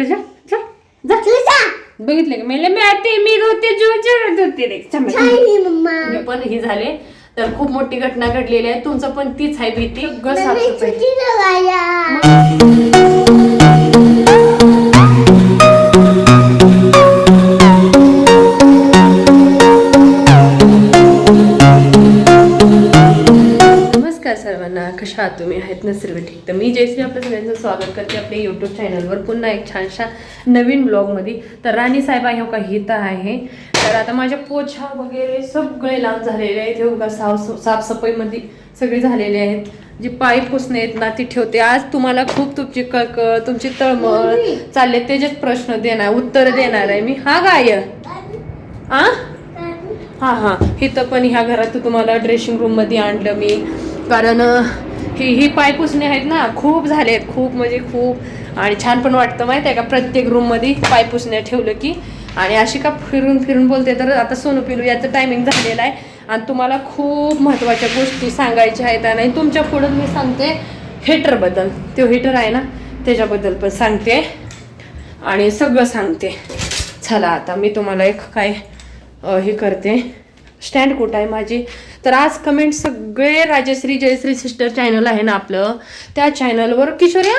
तिकडे जा जा. जा. बघितलं का? मला मी आते मी चरत होते रे. मी पण ही झाले. तर खूप मोठी घटना घडलेली आहे. तुमचं पण तीच आहे भीती. सगळं साफसफाई तुम्ही आहेत ना सर्व ठीक. तर मी जयश्री आपल्या सगळ्यांचं स्वागत करते आपल्या यूट्यूब चॅनलवर पुन्हा एक छानशा नवीन ब्लॉगमध्ये तर राणी साहेब आहे हो का? हित आहे. तर आता माझ्या पोछा वगैरे सगळे लांब झालेले आहेत. हे का साफ साफसफाईमध्ये सगळे झालेले आहेत. जे पाय पुसणे आहेत ना ती ठेवते. आज तुम्हाला खूप तुमची कळकळ तुमची तळमळ चालले त्याचेच प्रश्न देणार उत्तर देणार आहे मी. हा गाय. आ? हा हा. इथं पण ह्या घरात तुम्हाला ड्रेसिंग रूममध्ये आणलं मी. कारण ही ही पाय पुसणे आहेत ना खूप झाले आहेत खूप म्हणजे खूप. आणि छान पण वाटतं माहीत आहे का? प्रत्येक रूममध्ये पाय ठेवलं की. आणि अशी का फिरून फिरून बोलते तर आता सोनू पिलू याचं टायमिंग झालेलं आहे. आणि तुम्हाला खूप महत्त्वाच्या गोष्टी सांगायच्या आहेत. आणि तुमच्या पुढं मी सांगते हिटरबद्दल तो हिटर आहे ना त्याच्याबद्दल पण सांगते. आणि सगळं सांगते. चला आता मी तुम्हाला एक काय हे करते. स्टँड कुठं आहे माझी? तर आज कमेंट सगळे राजश्री जयश्री सिस्टर चॅनल आहे ना आपलं. त्या चॅनलवर किशोर्या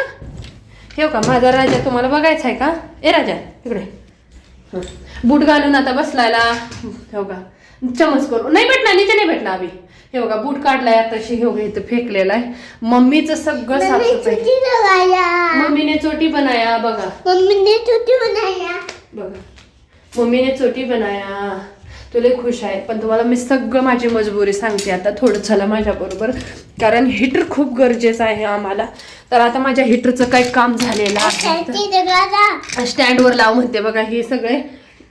हे का माझा राजा तुम्हाला बघायचा आहे का? ए राजा इकडे. बूट घालून आता बसलायला. हो का चमच करू. नाही भेटला नीचे नाही भेटला अभि हे बघा बूट काढलाय आताशी. हे बघा इथं फेकलेला आहे. मम्मीचं सगळं साफसफाई. मम्मीने चोटी बनाया बघा. बघा. मम्मीने चोटी बनाया. तुला खुश आहे. पण तुम्हाला मी सगळं माझी मजबुरी सांगते आता. थोडं चला माझ्या बरोबर. कारण हिटर खूप गरजेचं आहे आम्हाला. तर आता माझ्या हिटरचं काही काम झालेलं आहे. स्टँडवर लाव म्हणते बघा हे सगळे.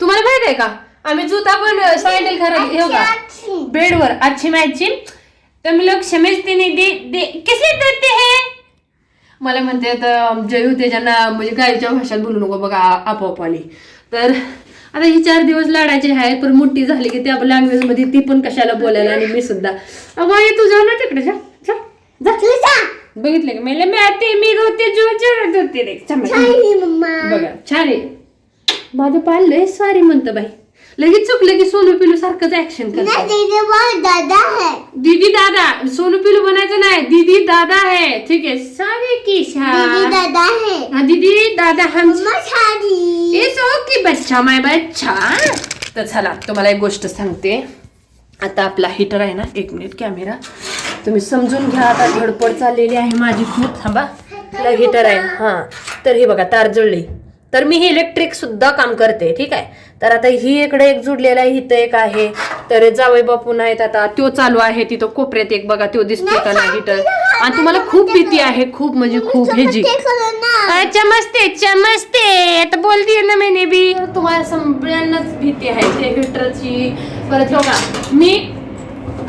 तुम्हाला माहीत आहे का? आम्ही जुता पण सँडल खराब हे बघा बेडवर. अच्छी मॅचिंग तुम लोग समजते नहीं दे दे. किसे देते हैं? मला म्हणते जयू त्याच्याना म्हणजे गायच्या भाषेत बोलू नको बघा आपोआप आली. तर आता ही चार दिवस लाडाचे आहेत पण मोठी झाली की त्या लँग्वेजमध्ये ती पण कशाला बोलायला आणि मी सुद्धा. अगं आई तू जा ना तिकडे जा बघितलं का? मला मी आते मी रोते जो होते रे. बघा छान आहे. माझं पाहिलंय सॉरी म्हणतं बाई. लगेच चुकलं की सोनू पिलू सारखंच ऍक्शन करतात दादा है दीदी दादा सोनू पिलू बनायचं नाही. दीदी दादा है ठीक आहे. सारे की दीदी दादा है हाँ दीदी दादा हम मम्मा साडी इट्स ओके बच्चा माय बच्चा. तर चला तुम्हाला एक गोष्ट सांगते. आता आपला हिटर आहे ना एक मिनिट कॅमेरा तुम्ही समजून घ्या आता धडपड चाललेली आहे माझी खूप. थांबा. आपला हिटर आहे. हां तर हे बघा तार जुळली. तर मी हे इलेक्ट्रिक सुद्धा काम करते ठीक आहे. तर आता ही इकडे एक जुडलेला आहे इथं एक आहे. तर जावई बापू नाहीत आता. तो चालू आहे तिथं कोपऱ्यात एक बघा तो दिसतो का नाही तर आणि तुम्हाला खूप भीती आहे खूप म्हणजे खूप ह्याची ते करू ना आता बोलते ना मैने बी. तुम्हाला सगळ्यांनाच भीती आहे ते हिटरची. परत बघा मी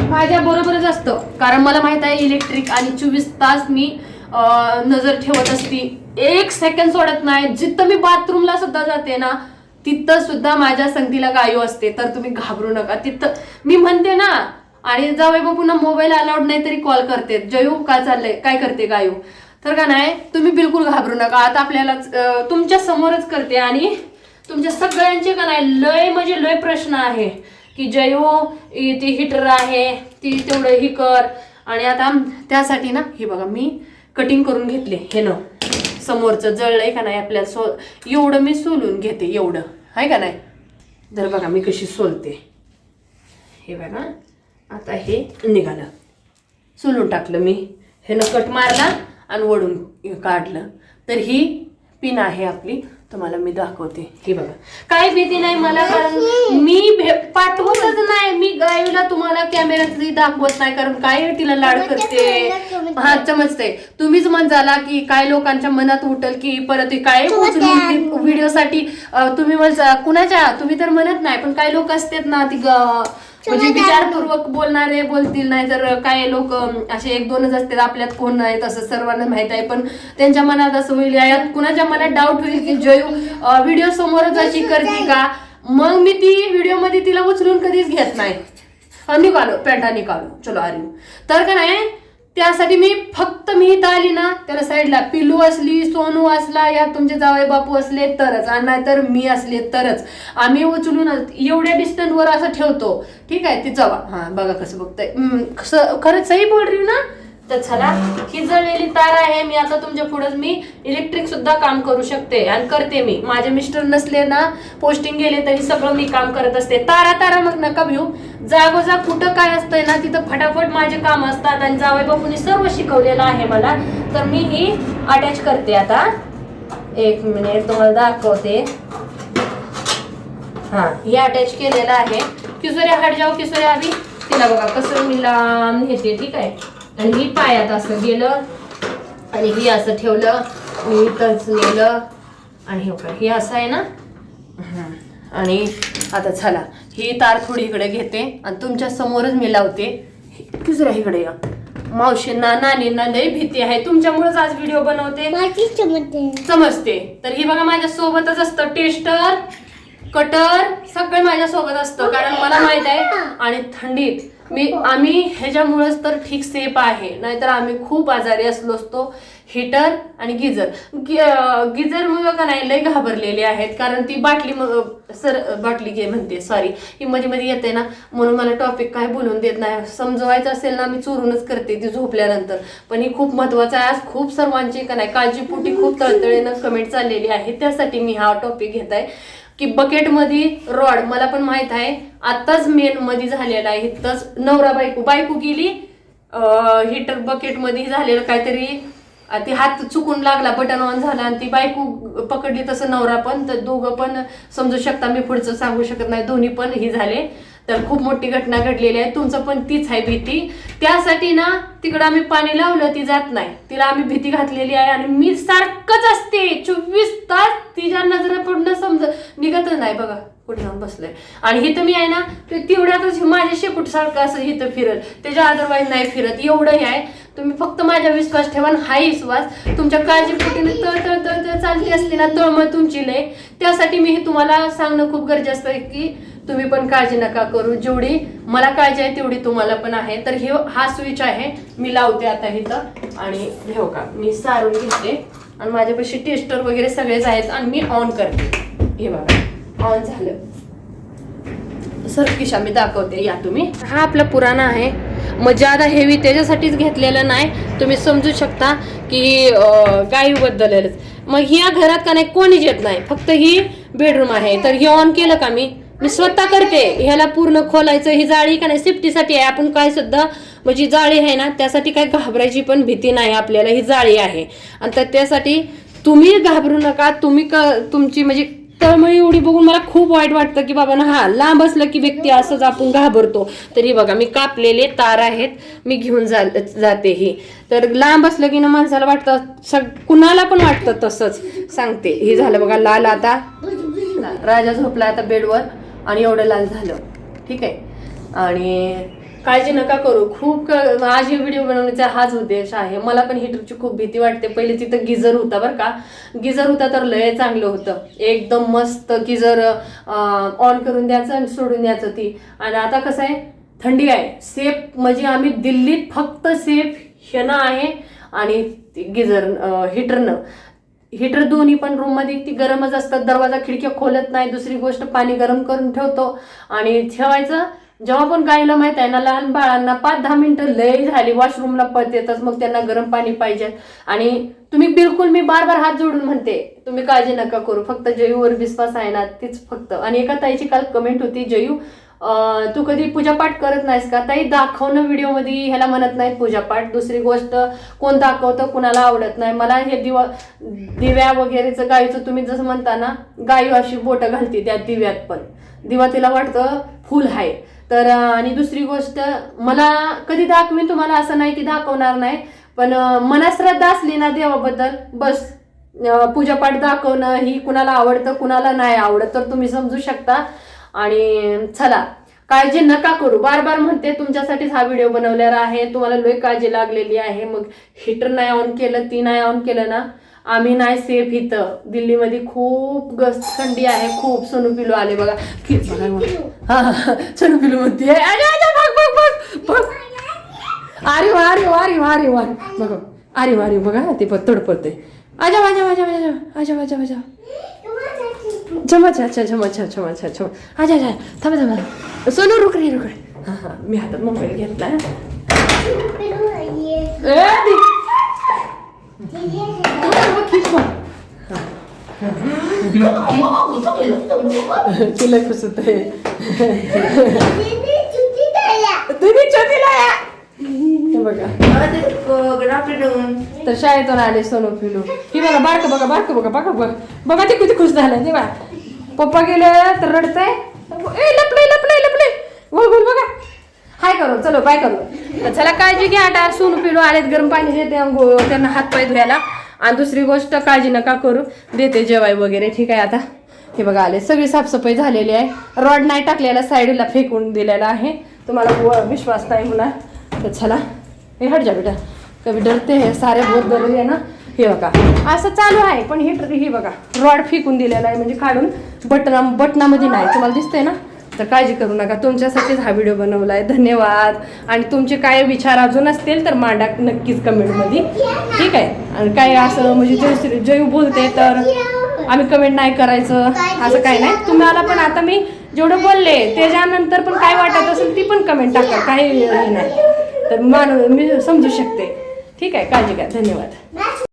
माझ्या बरोबरच असतं. कारण मला माहीत आहे इलेक्ट्रिक आणि चोवीस तास मी नजर ठेवत असती. एक सेकंड सोडत नाही. जिथं मी बाथरूमला सुद्धा जाते ना तिथं सुद्धा माझ्या संगतीला गायू असते तर तुम्ही घाबरू नका. तिथं मी म्हणते ना आणि जावई पुन्हा मोबाईल अलाउड नाही तरी कॉल करते. जयू काय चाललंय? काय करते गायू? तर का नाही तुम्ही बिलकुल घाबरू नका. आता आपल्याला तुमच्या समोरच करते आणि तुमच्या सगळ्यांचे का नाही लय म्हणजे लय प्रश्न आहे की जयो ती हिटर आहे ती तेवढं ही कर. आणि आता त्यासाठी ना हे बघा मी कटिंग करून घेतले हे ना. समोरचं जळलंय का नाही आपल्याला सो एवढं मी सोलून घेते एवढं. आहे का नाही? तर बघा मी कशी सोलते. हे बघा. आता हे निघालं. सोलून टाकलं मी. हे न कट मारला आणि वडून काढलं. तर ही पिन आहे आपली. तुम्हाला मी दाखवते. ही बघा. काय भीती नाही मला कारण मी पाठवतच नाही. मी गायला तुम्हाला कॅमेऱ्यात दाखवत नाही कारण काय तिला लाड करते. हा चमचते तुम्हीच म्हण झाला की काय लोकांच्या मनात उठल की परत हे काय उचलून व्हिडिओसाठी तुम्ही कुणाच्या तुम्ही तर म्हणत नाही पण काही लोक असतात ना ती म्हणजे विचारपूर्वक बोलणारे बोलतील नाही तर काय लोक असे एक दोनच असतात आपल्यात कोण नाही तसं सर्वांना माहीत आहे. पण त्यांच्या मनात असं होईल यात कुणाच्या मनात डाऊट होईल की जयू व्हिडिओ समोरच अशी करते का? मग मी ती व्हिडिओमध्ये तिला उचलून कधीच घेत नाही. निकालो पेंटा निकालो. चलो आ रही हूं. तर का नाही त्यासाठी मी फक्त मी इथं आली ना त्याला साईडला पिलू असली सोनू असला या तुमचे जावई बापू असले तरच आणि नाहीतर मी असले तरच. आम्ही उचलून एवढ्या डिस्टन्सवर असं ठेवतो. ठीक आहे ती जावा. हां बघा कसं बघतंय. खरंच सही बोल रही ना? तर चला ही जळलेली तार आहे मी आता तुमच्यापुढे मी इलेक्ट्रिक सुद्धा काम करू शकते आणि करते मी. माझे मिस्टर नसले ना पोस्टिंग गेले तरी सगळं मी काम करत असते. तारा तारा मग नका भिऊ. जागोजा कुठं काय असतंय ना तिथं फटाफट माझे काम असतात आणि जावई बापूंनी सर्व शिकवलेलं आहे मला. तर मी ही अटॅच करते आता. एक मिनिट तुम्हाला दाखवते. हा हे अटॅच केलेलं आहे. किसोऱ्या हाड जाऊ किसोऱ्या आधी. तिला बघा कसं मी लांब घेते ठीक आहे. आणि ही पायात असं गेलं आणि ही असं ठेवलं मी इथंच नेलं. आणि हे हे असं आहे ना. आणि आता चला ही तार थोडी इकडे घेते आणि तुमच्या समोरच मी लावते. किशोरी इकडे या. मावशींना नानींना लई भीती आहे. तुमच्यामुळेच आज व्हिडिओ बनवते. समजते. तर ही बघा माझ्या सोबतच असतं टेस्टर. कटर सगळं माझ्यासोबत असतं कारण मला माहीत आहे आणि थंडीत मी आम्ही ह्याच्यामुळेच तर ठीक सेफ आहे. नाहीतर आम्ही खूप आजारी असलो असतो. हिटर आणि गिजर. गिजर मुलं का नाही लय घाबरलेली आहेत कारण ती बाटली सर बाटली घे म्हणते सॉरी ही मध्ये मध्ये येते ना म्हणून मला टॉपिक काय बोलून देत नाही. समजवायचं असेल ना मी चोरूनच करते ती झोपल्यानंतर. पण ही खूप महत्वाचं आहे. आज खूप सर्वांची का नाही काळजीपोटी खूप तळतळीनं कमेंट चाललेली आहे. त्यासाठी मी हा टॉपिक घेत आहे. की बकेटमध्ये रॉड मला पण माहीत आहे आताच मेन मध्ये झालेला आहे. इथंच नवरा बायको बायको गेली हिटर बकेटमध्ये झालेलं काहीतरी ती हात चुकून लागला बटन ऑन झाला आणि ती बायको पकडली तसं नवरा पण तर दोघं पण समजू शकता मी पुढचं सांगू शकत नाही दोन्ही पण ही झाले. तर खूप मोठी घटना घडलेली आहे. तुमचं पण तीच आहे भीती. त्यासाठी ना तिकडं आम्ही पाणी लावलं ती जात नाही. तिला आम्ही भीती घातलेली आहे आणि मी सारखंच असते. चोवीस तास तिच्या नजर पूर्ण समज निघतच नाही बघा. कुठे जाऊन बसलंय. आणि इथं मी आहे ना तेवढ्यातच माझ्या शेपूट सारखं असं इथं फिरत त्याच्या अदरवाईज नाही फिरत. एवढंही आहे. तुम्ही फक्त माझ्या विश्वास ठेवा आणि हा विश्वास. तुमच्या काळजीपोटीने तळ तळ तळ तळ चालती असली ना तळमळ तुमची लय. त्यासाठी मी हे तुम्हाला सांगणं खूप गरजेचं आहे की तुम्ही पण काळजी नका करू. जेवढी मला काळजी आहे तेवढी तुम्हाला पण आहे. तर हे हा स्विच आहे. मी लावते आता इथं आणि हे का? मी सारून घेते. आणि माझ्यापाशी टेस्टर वगैरे सगळेच आहेत आणि मी ऑन करते. हे बघा. ऑन झालं. सर किशा मी दाखवते. या तुम्ही. हा आपला पुराणा आहे. मग ज्यादा हेवी त्याच्यासाठीच घेतलेलं नाही. तुम्ही समजू शकता की अं, बदललेलंच मग ह्या घरात का नाही? कोणीच येत नाही. फक्त ही बेडरूम आहे. तर हे ऑन केलं का मी? मी स्वतः करते. ह्याला पूर्ण खोलायचं ही जाळी का नाही सेफ्टीसाठी आहे. आपण काय सुद्धा म्हणजे जाळी आहे ना त्यासाठी काय घाबरायची पण भीती नाही आपल्याला ही जाळी आहे. आणि तर त्यासाठी तुम्ही घाबरू नका तुम्ही क तुमची म्हणजे तळमळी एवढी बघून मला खूप वाईट वाटतं की बाबा ना हा लांब असलं की व्यक्ती असंच आपण घाबरतो. तरी बघा मी कापलेले तार आहेत मी घेऊन जा जाते ही. तर लांब असलं की ना माणसाला वाटतं सग कुणाला पण वाटतं तसंच. सांगते हे झालं बघा लाल आता. राजा झोपला आता बेडवर. आणि एवढं लाल झालं. ठीक आहे? आणि काळजी नका करू. खूप आज हे व्हिडिओ बनवण्याचा हाच उद्देश आहे. मला पण हिटरची खूप भीती वाटते. पहिले तिथं गिझर होता बरं का. गिझर होता तर लय चांगलं होतं. एकदम मस्त गिझर ऑन करून द्यायचं आणि सोडून द्यायचं ती. आणि आता कसं आहे? थंडी आहे. सेफ म्हणजे आम्ही दिल्लीत फक्त सेफ ह्यानं आहे आणि गिझर हिटरनं. हिटर दोन्ही पण रूममध्ये ती गरमच असतात. दरवाजा खिडक्या खोलत नाही. दुसरी गोष्ट पाणी गरम करून ठेवतो. आणि ठेवायचं. जेव्हा पण गायला माहीत आहे ना लहान बाळांना पाच दहा मिनिटं लय झाली. वॉशरूमला पळत येतात मग त्यांना गरम पाणी पाहिजे. आणि तुम्ही बिलकुल मी बार बार हात जोडून म्हणते तुम्ही काळजी नका करू. फक्त जयूवर विश्वास आहे ना तीच फक्त. आणि एका ताईची काल कमेंट होती जयू तू कधी पूजापाठ करत नाहीस का? ताई दाखवणं व्हिडिओमध्ये. ह्याला म्हणत नाहीत पूजापाठ. दुसरी गोष्ट कोण दाखवतं कुणाला आवडत नाही. मला हे दिवा दिव्या वगैरेचं गायीचं तुम्ही जसं म्हणता ना गायी अशी बोटं घालते त्या दिव्यात पण. दिवा तिला वाटतं फुल आहे तर आणि दुसरी गोष्ट मला कधी दाखवीन तुम्हाला असं नाही की दाखवणार नाही पण मनात श्रद्धा असली ना देवाबद्दल बस पूजापाठ दाखवणं ही कुणाला आवडतं कुणाला नाही आवडत तर तुम्ही समजू शकता. आणि चला काळजी नका करू. बार बार म्हणते तुमच्यासाठीच हा व्हिडिओ बनवलेला आहे. तुम्हाला लय काळजी लागलेली आहे. मग हिटर नाही ऑन केलं ती नाही ऑन केलं ना आम्ही नाही सेफ इथं. दिल्लीमध्ये खूप गस्त थंडी आहे खूप सोनू पिलू आले बघा. हा सोनू पिलू म्हणते अरे अरे अरे वा अरे वा अरे वा अरे वा. बघा अरे वा अरे बघा ते पण पडते. आजा वाजा वाजा वाजा आजा वाजा वाजा झमाचा अच्छा झमाचा झमाचा झमा आजा आजा थांबा थांबा सोनू रुक रे रुक रे हां हां मी हातात मोबाईल घेतला. तुला खुसत आहे तुम्ही छोटीला या हे बघा तर शाळेतून आले सोनू पिलू ही बघा बारक बघा बारक बघा बघा बघा बघा ते किती खुश झालं ते बघा पप्पा गेले तर रडतंय. ए लपले लपले लपले. गोल गोल बघा. हाय करो चलो बाय करो. तर चला काळजी घ्या. आता सोनू पिलू आलेत गरम पाणी देते. त्यांना हात पाय धुयाला आणि दुसरी गोष्ट काळजी नका करू. देते जेवाय वगैरे ठीक आहे आता. हे बघा आले. सगळी साफसफाई झालेली आहे. रॉड नाही टाकलेला साईडला फेकून दिलेला आहे. तुम्हाला व- विश्वास नाही होणार. तर चला. हे हट जा बेटा. कभी डरते है सारे बहुत डर रहे ना. हे बघा. असं चालू आहे पण हे हे बघा. रॉड फेकून दिलेला आहे म्हणजे काढून बटना बटनामध्ये नाही तुम्हाला दिसतंय ना? तर काळजी करू नका. तुमच्यासाठीच हा व्हिडिओ बनवला आहे धन्यवाद. आणि तुमचे काय विचार अजून असतील तर मांडा नक्कीच कमेंटमध्ये. ठीक आहे? आणि काय असं म्हणजे जय जय बोलते तर आम्ही कमेंट नाही करायचं. असं काय नाही. तुम्हाला पण आता मी जेवढं बोलले त्याच्यानंतर पण काय वाटत असेल ती पण कमेंट टाका. काही नाही. तर मान मी समजू शकते. ठीक आहे? काळजी घ्या. धन्यवाद.